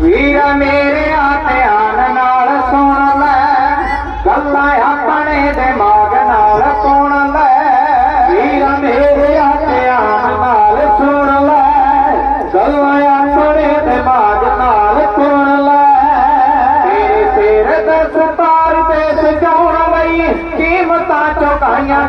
ਵੀਰ ਮੇਰੇ ਧਿਆਨ ਨਾਲ ਸੁਣ ਲੈ। ਗੱਲਾਂ ਆਪਣੇ ਦਿਮਾਗ ਨਾਲ ਸੁਣ ਲੈ। ਵੀਰ ਮੇਰੇ ਆ ਧਿਆਨ ਨਾਲ ਸੁਣ ਲੈ। ਗੱਲਾਂ ਆਪਣੇ ਦਿਮਾਗ ਨਾਲ ਸੁਣ ਲੈ। ਤੇਰੇ ਸਿਰ ਦਸਤਾਰ ਤੇ ਸਜਾਉਣ ਲਈ? ਕੀਮਤਾਂ ਚੁਕਾਈਆਂ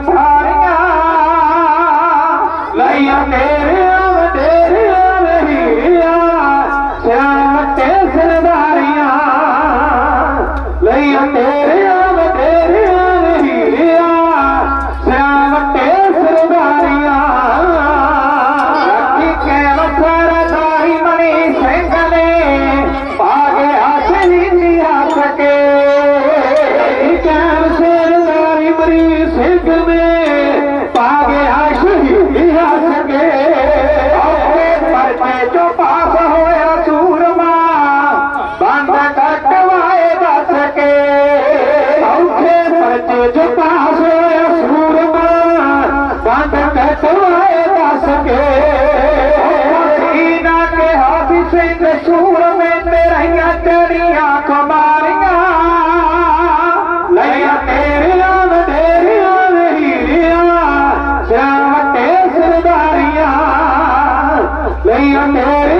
ਚੁਕਾਈਆਂ ਭਾਰੀਆਂ ਲਈਆਂ ਤੇਰੀਆਂ سگهي سيداي هاف ۾